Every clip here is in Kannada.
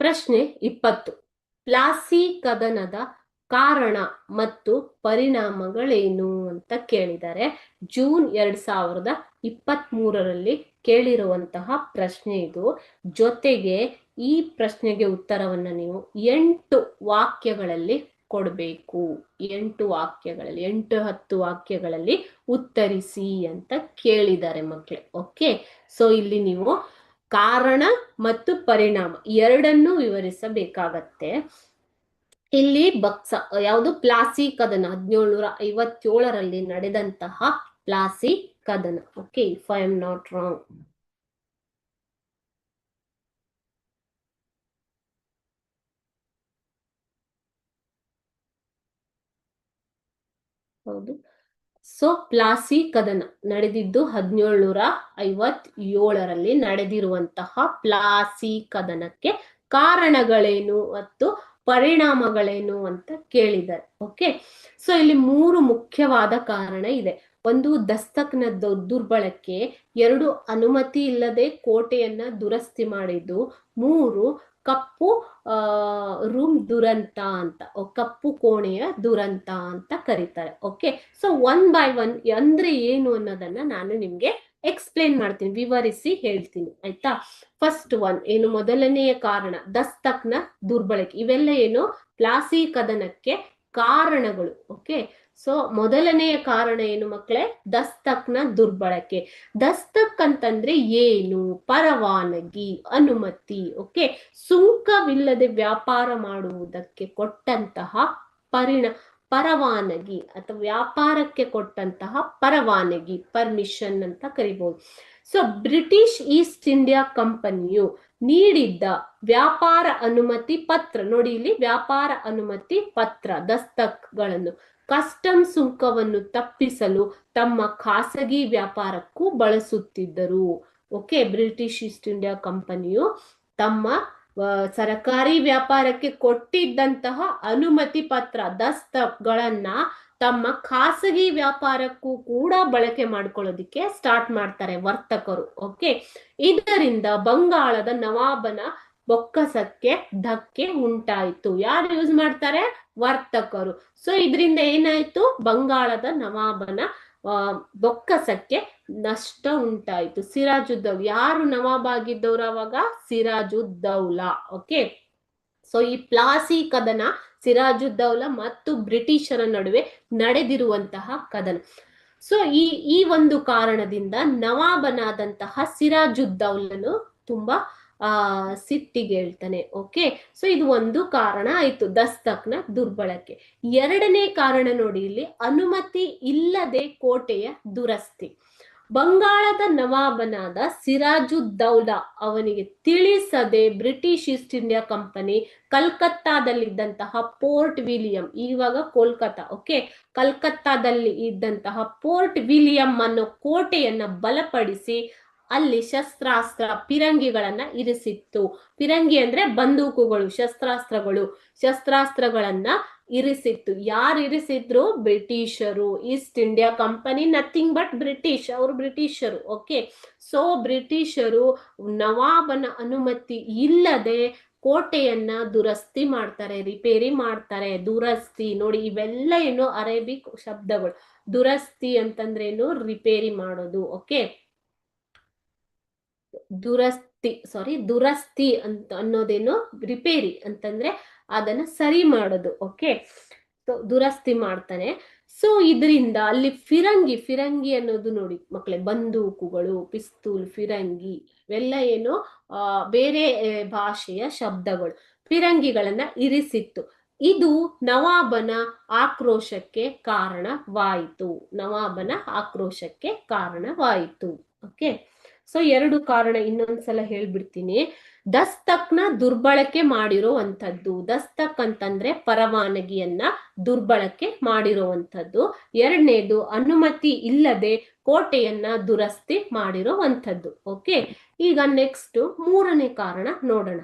ಪ್ರಶ್ನೆ ಇಪ್ಪತ್ತು. ಪ್ಲಾಸಿ ಕದನದ ಕಾರಣ ಮತ್ತು ಪರಿಣಾಮಗಳೇನು ಅಂತ ಕೇಳಿದ್ದಾರೆ ಜೂನ್ ಎರಡ್ ಸಾವಿರದ ಇಪ್ಪತ್ತ್ ಮೂರರಲ್ಲಿ ಕೇಳಿರುವಂತಹ ಪ್ರಶ್ನೆ ಇದು. ಜೊತೆಗೆ ಈ ಪ್ರಶ್ನೆಗೆ ಉತ್ತರವನ್ನ ನೀವು ಎಂಟು ವಾಕ್ಯಗಳಲ್ಲಿ ಕೊಡಬೇಕು. ಎಂಟು ವಾಕ್ಯಗಳಲ್ಲಿ, ಎಂಟು ಹತ್ತು ವಾಕ್ಯಗಳಲ್ಲಿ ಉತ್ತರಿಸಿ ಅಂತ ಕೇಳಿದ್ದಾರೆ ಮಕ್ಕಳೇ. ಓಕೆ ಸೊ ಇಲ್ಲಿ ನೀವು ಕಾರಣ ಮತ್ತು ಪರಿಣಾಮ ಎರಡನ್ನೂ ವಿವರಿಸಬೇಕಾಗತ್ತೆ. ಇಲ್ಲಿ ಬಕ್ಸ, ಯಾವುದು ಪ್ಲಾಸಿ ಕದನ ಹದಿನೇಳುನೂರ ಐವತ್ತೇಳರಲ್ಲಿ ನಡೆದಂತಹ ಪ್ಲಾಸಿ ಕದನ. Okay if I am not wrong ಹೌದು. ಸೊ ಪ್ಲಾಸಿ ಕದನ ನಡೆದಿದ್ದು ಹದಿನೇಳುನೂರ ಐವತ್ ಏಳರಲ್ಲಿ ನಡೆದಿರುವಂತಹ ಪ್ಲಾಸಿ ಕದನಕ್ಕೆ ಕಾರಣಗಳೇನು ಮತ್ತು ಪರಿಣಾಮಗಳೇನು ಅಂತ ಕೇಳಿದ್ದಾರೆ. ಓಕೆ ಸೊ ಇಲ್ಲಿ ಮೂರು ಮುಖ್ಯವಾದ ಕಾರಣ ಇದೆ. ಒಂದು, ದಸ್ತಕ್ನ ದುರ್ಬಳಕೆ. ಎರಡು, ಅನುಮತಿ ಇಲ್ಲದೆ ಕೋಟೆಯನ್ನ ದುರಸ್ತಿ ಮಾಡಿದ್ದು. ಮೂರು ಕಪ್ಪು ರೂಮ್ ದುರಂತ ಅಂತ ಕಪ್ಪು ಕೋಣೆಯ ದುರಂತ ಅಂತ ಕರೀತಾರೆ. Okay, so one by one ಅಂದ್ರೆ ಏನು ಅನ್ನೋದನ್ನ ನಾನು ನಿಮ್ಗೆ ಎಕ್ಸ್ಪ್ಲೇನ್ ಮಾಡ್ತೀನಿ, ವಿವರಿಸಿ ಹೇಳ್ತೀನಿ, ಆಯ್ತಾ? ಫಸ್ಟ್ ಒನ್ ಏನು ಮೊದಲನೆಯ ಕಾರಣ? ದಸ್ತಕ್ನ ದುರ್ಬಳಕೆ. ಇವೆಲ್ಲ ಏನು? ಪ್ಲಾಸಿ ಕದನಕ್ಕೆ ಕಾರಣಗಳು, ಓಕೆ? ಸೊ ಮೊದಲನೆಯ ಕಾರಣ ಏನು ಮಕ್ಕಳೇ? ದಸ್ತಕ್ನ ದುರ್ಬಳಕೆ. ದಸ್ತಕ್ ಅಂತಂದ್ರೆ ಏನು? ಪರವಾನಗಿ, ಅನುಮತಿ ಓಕೆ ಸುಂಕವಿಲ್ಲದೆ ವ್ಯಾಪಾರ ಮಾಡುವುದಕ್ಕೆ ಕೊಟ್ಟಂತಹ ಪರಿಣ, ಪರವಾನಗಿ ಅಥವಾ ವ್ಯಾಪಾರಕ್ಕೆ ಕೊಟ್ಟಂತಹ ಪರವಾನಗಿ ಪರ್ಮಿಷನ್ ಅಂತ ಕರಿಬಹುದು ಸೊ ಬ್ರಿಟಿಷ್ ಈಸ್ಟ್ ಇಂಡಿಯಾ ಕಂಪನಿಯು ನೀಡಿದ್ದ ವ್ಯಾಪಾರ ಅನುಮತಿ ಪತ್ರ, ನೋಡಿ ಇಲ್ಲಿ ವ್ಯಾಪಾರ ಅನುಮತಿ ಪತ್ರ, ದಸ್ತಕ್ಗಳನ್ನು. ಕಸ್ಟಮ್ ಸುಂಕವನ್ನು ತಪ್ಪಿಸಲು ತಮ್ಮ ಖಾಸಗಿ ವ್ಯಾಪಾರಕ್ಕೂ ಬಳಸುತ್ತಿದ್ದರು. ಓಕೆ, ಬ್ರಿಟಿಷ್ ಈಸ್ಟ್ ಇಂಡಿಯಾ ಕಂಪನಿಯು ತಮ್ಮ ಸರಕಾರಿ ವ್ಯಾಪಾರಕ್ಕೆ ಕೊಟ್ಟಿದ್ದಂತಹ ಅನುಮತಿ ಪತ್ರ, ದಸ್ತಗಳನ್ನ ತಮ್ಮ ಖಾಸಗಿ ವ್ಯಾಪಾರಕ್ಕೂ ಕೂಡ ಬಳಕೆ ಮಾಡ್ಕೊಳ್ಳೋದಿಕ್ಕೆ ಸ್ಟಾರ್ಟ್ ಮಾಡ್ತಾರೆ ವರ್ತಕರು. ಓಕೆ, ಇದರಿಂದ ಬಂಗಾಳದ ನವಾಬನ ಬೊಕ್ಕಸಕ್ಕೆ ಧಕ್ಕೆ ಉಂಟಾಯಿತು. ಯಾರು ಯೂಸ್ ಮಾಡ್ತಾರೆ? ವರ್ತಕರು. ಸೊ ಇದರಿಂದ ಏನಾಯ್ತು? ಬಂಗಾಳದ ನವಾಬನ ಬೊಕ್ಕಸಕ್ಕೆ ನಷ್ಟ ಉಂಟಾಯಿತು. ಸಿರಾಜುದ್ದೌಲ್ ಯಾರು ನವಾಬ್ ಆಗಿದ್ದವ್ರು ಅವಾಗ? ಸಿರಾಜುದ್ದೌಲಾ ಓಕೆ ಸೊ ಈ ಪ್ಲಾಸಿ ಕದನ ಸಿರಾಜುದ್ದೌಲ ಮತ್ತು ಬ್ರಿಟಿಷರ ನಡುವೆ ನಡೆದಿರುವಂತಹ ಕದನ. ಸೊ ಈ ಈ ಒಂದು ಕಾರಣದಿಂದ ನವಾಬನಾದಂತಹ ಸಿರಾಜುದ್ದೌಲನು ತುಂಬಾ ಆ ಸಿಟ್ಟಿಗೆ ಹೇಳ್ತಾನೆ ಓಕೆ ಸೊ ಇದು ಒಂದು ಕಾರಣ ಆಯ್ತು, ದಸ್ತಕ್ನ ದುರ್ಬಳಕೆ. ಎರಡನೇ ಕಾರಣ ನೋಡಿ ಇಲ್ಲಿ, ಅನುಮತಿ ಇಲ್ಲದೆ ಕೋಟೆಯ ದುರಸ್ತಿ. ಬಂಗಾಳದ ನವಾಬನಾದ ಸಿರಾಜುದ್ದೌಲಾ ಅವನಿಗೆ ತಿಳಿಸದೆ ಬ್ರಿಟಿಷ್ ಈಸ್ಟ್ ಇಂಡಿಯಾ ಕಂಪನಿ ಕಲ್ಕತ್ತಾದಲ್ಲಿದ್ದಂತಹ ಪೋರ್ಟ್ ವಿಲಿಯಂ, ಇವಾಗ ಕೋಲ್ಕತ್ತಾ ಓಕೆ ಕಲ್ಕತ್ತಾದಲ್ಲಿ ಇದ್ದಂತಹ ಪೋರ್ಟ್ ವಿಲಿಯಂ ಅನ್ನೋ ಕೋಟೆಯನ್ನ ಬಲಪಡಿಸಿ ಅಲ್ಲಿ ಶಸ್ತ್ರಾಸ್ತ್ರ ಪಿರಂಗಿಗಳನ್ನ ಇರಿಸಿತ್ತು. ಪಿರಂಗಿ ಅಂದ್ರೆ ಬಂದೂಕುಗಳು, ಶಸ್ತ್ರಾಸ್ತ್ರಗಳು. ಶಸ್ತ್ರಾಸ್ತ್ರಗಳನ್ನ ಇರಿಸಿತ್ತು. ಯಾರು ಇರಿಸಿದ್ರು? ಬ್ರಿಟಿಷರು. East India Company nothing but British. ಅವರು ಬ್ರಿಟಿಷರು, ಓಕೆ? ಸೊ, ಬ್ರಿಟಿಷರು ನವಾಬನ ಅನುಮತಿ ಇಲ್ಲದೆ ಕೋಟೆಯನ್ನ ದುರಸ್ತಿ ಮಾಡ್ತಾರೆ, ರಿಪೇರಿ ಮಾಡ್ತಾರೆ. ದುರಸ್ತಿ, ನೋಡಿ, ಇವೆಲ್ಲ ಏನು ಅರೇಬಿಕ್ ಶಬ್ದಗಳು. ದುರಸ್ತಿ ಅಂತಂದ್ರೇನು? ರಿಪೇರಿ ಮಾಡೋದು, ಓಕೆ? ದುರಸ್ತಿ ಸಾರಿ ದುರಸ್ತಿ ಅಂತ ಅನ್ನೋದೇನು ರಿಪೇರಿ ಅಂತಂದ್ರೆ ಅದನ್ನ ಸರಿ ಮಾಡೋದು ಓಕೆ ಸೊ ದುರಸ್ತಿ ಮಾಡ್ತಾನೆ. ಸೊ ಇದರಿಂದ ಅಲ್ಲಿ ಫಿರಂಗಿ ಫಿರಂಗಿ ಅನ್ನೋದು ನೋಡಿ ಮಕ್ಕಳೇ ಬಂದೂಕುಗಳು, ಪಿಸ್ತೂಲ್, ಫಿರಂಗಿ, ಇವೆಲ್ಲ ಏನು ಬೇರೆ ಭಾಷೆಯ ಶಬ್ದಗಳು, ಫಿರಂಗಿಗಳನ್ನ ಇರಿಸಿತ್ತು. ಇದು ನವಾಬನ ಆಕ್ರೋಶಕ್ಕೆ ಕಾರಣವಾಯಿತು. ನವಾಬನ ಆಕ್ರೋಶಕ್ಕೆ ಕಾರಣವಾಯಿತು ಓಕೆ ಸೊ ಎರಡು ಕಾರಣ ಇನ್ನೊಂದ್ಸಲ ಹೇಳ್ಬಿಡ್ತೀನಿ. ದಸ್ತಕ್ನ ದುರ್ಬಳಕೆ ಮಾಡಿರುವಂಥದ್ದು. ದಸ್ತಕ್ ಅಂತಂದ್ರೆ ಪರವಾನಗಿಯನ್ನ ದುರ್ಬಳಕೆ ಮಾಡಿರುವಂಥದ್ದು. ಎರಡನೇದು ಅನುಮತಿ ಇಲ್ಲದೆ ಕೋಟೆಯನ್ನ ದುರಸ್ತಿ ಮಾಡಿರುವಂಥದ್ದು. ಓಕೆ? ಈಗ ನೆಕ್ಸ್ಟ್ ಮೂರನೇ ಕಾರಣ ನೋಡೋಣ.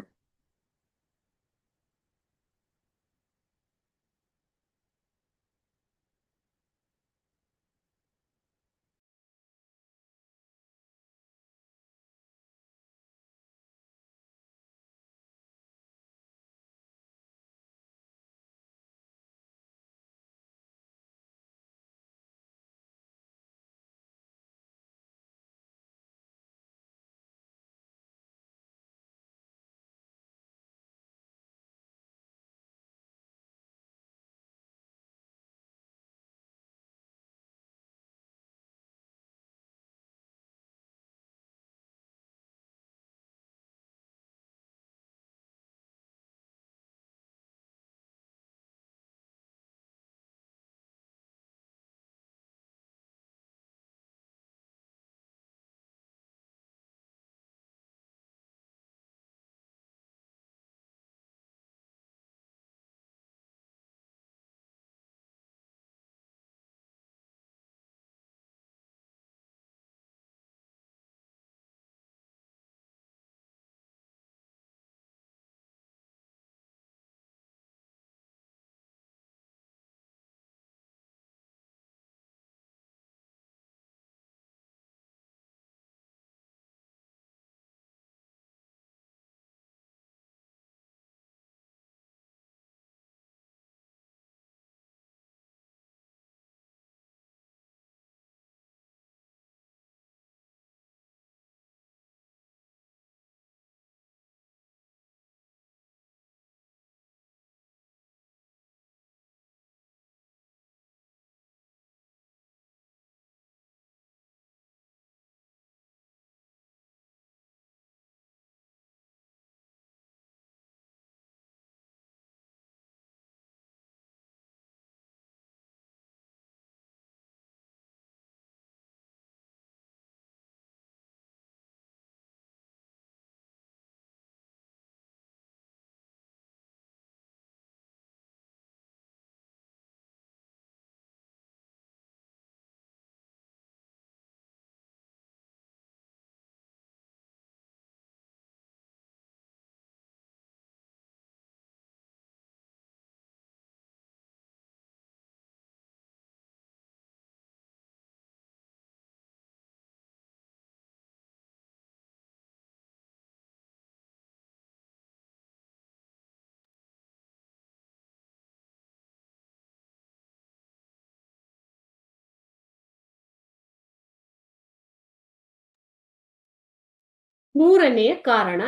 ಮೂರನೆಯ ಕಾರಣ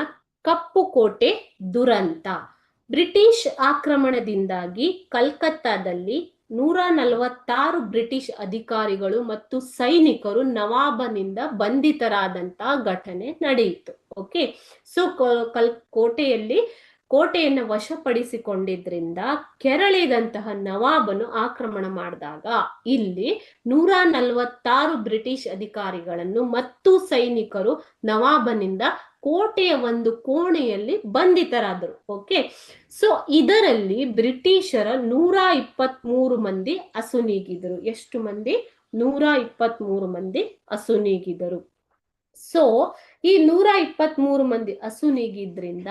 ಕಪ್ಪು ಕೋಟೆ ದುರಂತ. ಬ್ರಿಟಿಷ್ ಆಕ್ರಮಣದಿಂದಾಗಿ ಕಲ್ಕತ್ತಾದಲ್ಲಿ ನೂರ ನಲವತ್ತಾರು ಬ್ರಿಟಿಷ್ ಅಧಿಕಾರಿಗಳು ಮತ್ತು ಸೈನಿಕರು ನವಾಬನಿಂದ ಬಂಧಿತರಾದಂತಹ ಘಟನೆ ನಡೆಯಿತು. ಓಕೆ ಸೊ ಕಲ್ ಕೋಟೆಯಲ್ಲಿ ಕೋಟೆಯನ್ನು ವಶಪಡಿಸಿಕೊಂಡಿದ್ರಿಂದ ಕೆರಳಿದಂತಹ ನವಾಬನು ಆಕ್ರಮಣ ಮಾಡಿದಾಗ ಇಲ್ಲಿ ನೂರ ನಲವತ್ತಾರು ಬ್ರಿಟಿಷ್ ಅಧಿಕಾರಿಗಳನ್ನು ಮತ್ತು ಸೈನಿಕರು ನವಾಬನಿಂದ ಕೋಟೆಯ ಒಂದು ಕೋಣೆಯಲ್ಲಿ ಬಂಧಿತರಾದರು. ಓಕೆ ಸೊ ಇದರಲ್ಲಿ ಬ್ರಿಟಿಷರ ನೂರ ಇಪ್ಪತ್ತ್ ಮೂರು ಮಂದಿ ಅಸುನೀಗಿದರು. ಎಷ್ಟು ಮಂದಿ? ನೂರ ಇಪ್ಪತ್ತ್ ಮೂರು ಮಂದಿ ಅಸುನೀಗಿದರು. ಸೊ ಈ ನೂರ ಇಪ್ಪತ್ತ್ ಮೂರು ಮಂದಿ ಅಸುನೀಗಿದ್ರಿಂದ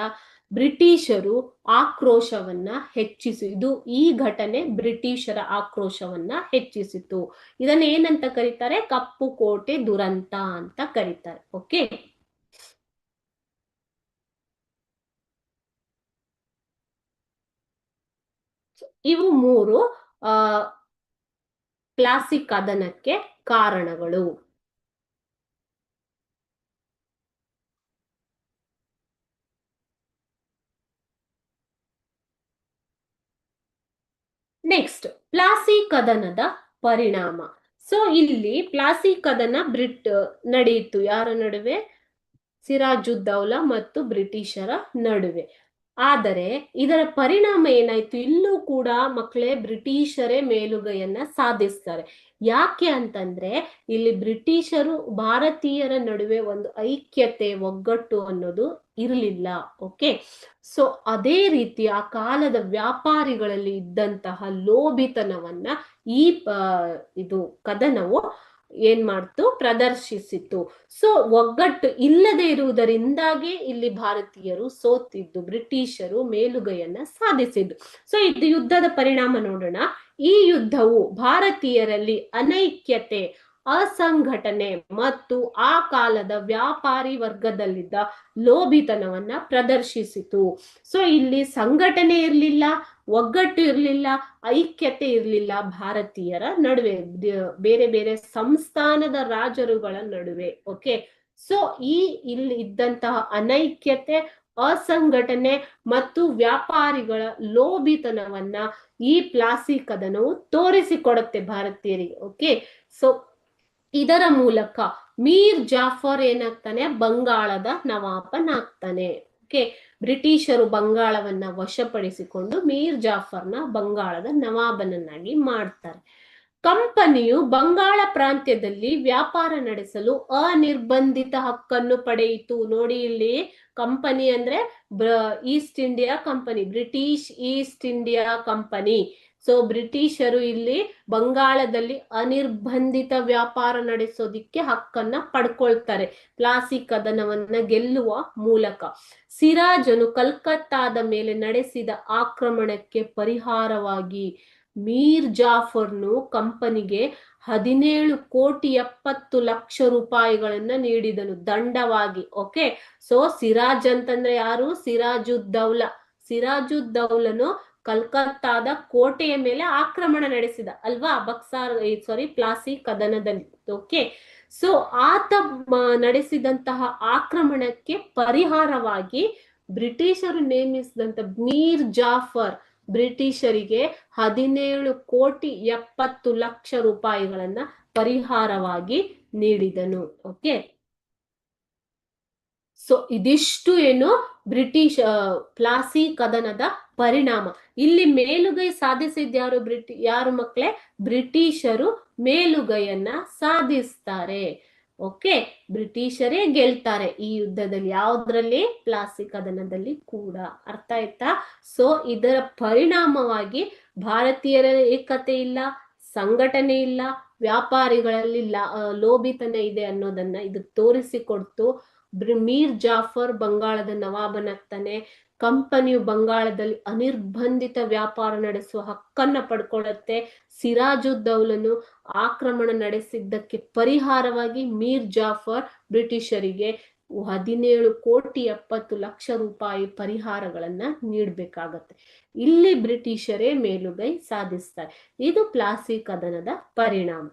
ಬ್ರಿಟಿಷರು ಆಕ್ರೋಶವನ್ನ ಹೆಚ್ಚಿಸಿ, ಇದು ಈ ಘಟನೆ ಬ್ರಿಟಿಷರ ಆಕ್ರೋಶವನ್ನ ಹೆಚ್ಚಿಸಿತು. ಇದನ್ನ ಏನಂತ ಕರೀತಾರೆ? ಕಪ್ಪು ಕೋಟೆ ದುರಂತ ಅಂತ ಕರೀತಾರೆ. ಓಕೆ ಇವು ಮೂರು ಕ್ಲಾಸಿಕ್ ಕದನಕ್ಕೆ ಕಾರಣಗಳು. ನೆಕ್ಸ್ಟ್ ಪ್ಲಾಸಿ ಕದನದ ಪರಿಣಾಮ ಸೊ ಇಲ್ಲಿ ಪ್ಲಾಸಿ ಕದನ ಬ್ರಿಟ್ ನಡೆಯಿತು. ಯಾರ ನಡುವೆ? ಸಿರಾಜುದ್ದೌಲಾ ಮತ್ತು ಬ್ರಿಟಿಷರ ನಡುವೆ. ಆದರೆ ಇದರ ಪರಿಣಾಮ ಏನಾಯ್ತು? ಇಲ್ಲೂ ಕೂಡ ಮಕ್ಕಳೇ ಬ್ರಿಟಿಷರೇ ಮೇಲುಗೈಯನ್ನ ಸಾಧಿಸ್ತಾರೆ. ಯಾಕೆ ಅಂತಂದ್ರೆ ಇಲ್ಲಿ ಬ್ರಿಟಿಷರು ಭಾರತೀಯರ ನಡುವೆ ಒಂದು ಐಕ್ಯತೆ, ಒಗ್ಗಟ್ಟು ಅನ್ನೋದು ಇರಲಿಲ್ಲ ಓಕೆ ಸೊ ಅದೇ ರೀತಿ ಆ ಕಾಲದ ವ್ಯಾಪಾರಿಗಳಲ್ಲಿ ಇದ್ದಂತಹ ಲೋಭಿತನವನ್ನ ಈ ಇದು ಕದನವು ಏನ್ ಮಾಡ್ತು? ಪ್ರದರ್ಶಿಸಿತು. ಸೊ ಒಗ್ಗಟ್ಟು ಇಲ್ಲದೆ ಇರುವುದರಿಂದಾಗಿ ಇಲ್ಲಿ ಭಾರತೀಯರು ಸೋತಿದ್ದು, ಬ್ರಿಟಿಷರು ಮೇಲುಗೈಯನ್ನ ಸಾಧಿಸಿದ್ದು. ಸೊ ಇದು ಯುದ್ಧದ ಪರಿಣಾಮ ನೋಡೋಣ. ಈ ಯುದ್ಧವು ಭಾರತೀಯರಲ್ಲಿ ಅನೈಕ್ಯತೆ, ಅಸಂಘಟನೆ ಮತ್ತು ಆ ಕಾಲದ ವ್ಯಾಪಾರಿ ವರ್ಗದಲ್ಲಿದ್ದ ಲೋಭಿತನವನ್ನ ಪ್ರದರ್ಶಿಸಿತು. ಸೊ ಇಲ್ಲಿ ಸಂಘಟನೆ ಇರಲಿಲ್ಲ ಒಗ್ಗಟ್ಟು ಇರಲಿಲ್ಲ, ಐಕ್ಯತೆ ಇರಲಿಲ್ಲ ಭಾರತೀಯರ ನಡುವೆ ಬೇರೆ ಬೇರೆ ಸಂಸ್ಥಾನದ ರಾಜರುಗಳ ನಡುವೆ ಓಕೆ ಸೊ ಈ ಇಲ್ಲಿ ಇದ್ದಂತಹ ಅನೈಕ್ಯತೆ, ಅಸಂಘಟನೆ ಮತ್ತು ವ್ಯಾಪಾರಿಗಳ ಲೋಭಿತನವನ್ನ ಈ ಪ್ಲಾಸಿ ಕದನವು ತೋರಿಸಿಕೊಡುತ್ತೆ ಭಾರತೀಯರಿಗೆ ಓಕೆ ಸೊ ಇದರ ಮೂಲಕ ಮೀರ್ ಜಾಫರ್ ಏನಾಗ್ತಾನೆ? ಬಂಗಾಳದ ನವಾಬನಾಗ್ತಾನೆ ಓಕೆ ಬ್ರಿಟಿಷರು ಬಂಗಾಳವನ್ನ ವಶಪಡಿಸಿಕೊಂಡು ಮೀರ್ ಜಾಫರ್ನ ಬಂಗಾಳದ ನವಾಬನನ್ನಾಗಿ ಮಾಡ್ತಾರೆ. ಕಂಪನಿಯು ಬಂಗಾಳ ಪ್ರಾಂತ್ಯದಲ್ಲಿ ವ್ಯಾಪಾರ ನಡೆಸಲು ಅನಿರ್ಬಂಧಿತ ಹಕ್ಕನ್ನು ಪಡೆಯಿತು. ನೋಡಿ ಇಲ್ಲಿ ಕಂಪನಿ ಅಂದ್ರೆ East India Company, British East India Company. So ಬ್ರಿಟಿಷರು ಇಲ್ಲಿ ಬಂಗಾಳದಲ್ಲಿ ಅನಿರ್ಬಂಧಿತ ವ್ಯಾಪಾರ ನಡೆಸೋದಿಕ್ಕೆ ಹಕ್ಕನ್ನ ಪಡ್ಕೊಳ್ತಾರೆ. ಪ್ಲಾಸಿ ಕದನವನ್ನ ಗೆಲ್ಲುವ ಮೂಲಕ. ಸಿರಾಜನು ಕಲ್ಕತ್ತಾದ ಮೇಲೆ ನಡೆಸಿದ ಆಕ್ರಮಣಕ್ಕೆ ಪರಿಹಾರವಾಗಿ ಮೀರ್ ಜಾಫರ್ನು ಕಂಪನಿಗೆ ಹದಿನೇಳು ಕೋಟಿ ಎಪ್ಪತ್ತು ಲಕ್ಷ ರೂಪಾಯಿಗಳನ್ನ ನೀಡಿದನು ದಂಡವಾಗಿ. ಓಕೆ ಸೊ ಸಿರಾಜ್ ಅಂತಂದ್ರೆ ಯಾರು? ಸಿರಾಜುದ್ದೌಲ ಸಿರಾಜುದ್ದೌಲನು ಕಲ್ಕತ್ತಾದ ಕೋಟೆಯ ಮೇಲೆ ಆಕ್ರಮಣ ನಡೆಸಿದ, ಅಲ್ವಾ? ಬಕ್ಸಾರ್ ಸಾರಿ ಪ್ಲಾಸಿ ಕದನದಲ್ಲಿ. ಓಕೆ ಸೊ ಆತ ನಡೆಸಿದಂತಹ ಆಕ್ರಮಣಕ್ಕೆ ಪರಿಹಾರವಾಗಿ ಬ್ರಿಟಿಷರು ನೇಮಿಸಿದಂತ ಮೀರ್ ಜಾಫರ್ ಬ್ರಿಟಿಷರಿಗೆ ಹದಿನೇಳು ಕೋಟಿ ಎಪ್ಪತ್ತು ಲಕ್ಷ ರೂಪಾಯಿಗಳನ್ನ ಪರಿಹಾರವಾಗಿ ನೀಡಿದನು. ಓಕೆ ಸೊ ಇದಿಷ್ಟು ಏನು ಬ್ರಿಟಿಷ್ ಪ್ಲಾಸಿ ಕದನದ ಪರಿಣಾಮ. ಇಲ್ಲಿ ಮೇಲುಗೈ ಸಾಧಿಸಿದ್ಯಾರು ಬ್ರಿಟಿ ಯಾರು ಮಕ್ಕಳೇ ಬ್ರಿಟಿಷರು ಮೇಲುಗೈಯನ್ನ ಸಾಧಿಸ್ತಾರೆ. ಓಕೆ ಬ್ರಿಟಿಷರೇ ಗೆಲ್ತಾರೆ ಈ ಯುದ್ಧದಲ್ಲಿ. ಯಾವ್ದ್ರಲ್ಲಿ? ಪ್ಲಾಸಿ ಕದನದಲ್ಲಿ ಕೂಡ. ಅರ್ಥ ಆಯ್ತಾ? ಸೊ ಇದರ ಪರಿಣಾಮವಾಗಿ ಭಾರತೀಯರ ಏಕತೆ ಇಲ್ಲ, ಸಂಘಟನೆ ಇಲ್ಲ, ವ್ಯಾಪಾರಿಗಳಲ್ಲಿ ಲೋಭಿತನ ಇದೆ ಅನ್ನೋದನ್ನ ಇದು ತೋರಿಸಿಕೊಡ್ತು. ಮೀರ್ ಜಾಫರ್ ಬಂಗಾಳದ ನವಾಬನಾಗ್ತಾನೆ ಕಂಪನಿಯು ಬಂಗಾಳದಲ್ಲಿ ಅನಿರ್ಬಂಧಿತ ವ್ಯಾಪಾರ ನಡೆಸುವ ಹಕ್ಕನ್ನ ಪಡ್ಕೊಳ್ಳುತ್ತೆ. ಸಿರಾಜುದ್ದೌಲನು ಆಕ್ರಮಣ ನಡೆಸಿದ್ದಕ್ಕೆ ಪರಿಹಾರವಾಗಿ ಮೀರ್ ಜಾಫರ್ ಬ್ರಿಟಿಷರಿಗೆ ಹದಿನೇಳು ಕೋಟಿ ಎಪ್ಪತ್ತು ಲಕ್ಷ ರೂಪಾಯಿ ಪರಿಹಾರಗಳನ್ನ ನೀಡ್ಬೇಕಾಗತ್ತೆ. ಇಲ್ಲಿ ಬ್ರಿಟಿಷರೇ ಮೇಲುಗೈ ಸಾಧಿಸ್ತಾರೆ. ಇದು ಪ್ಲಾಸಿ ಕದನದ ಪರಿಣಾಮ.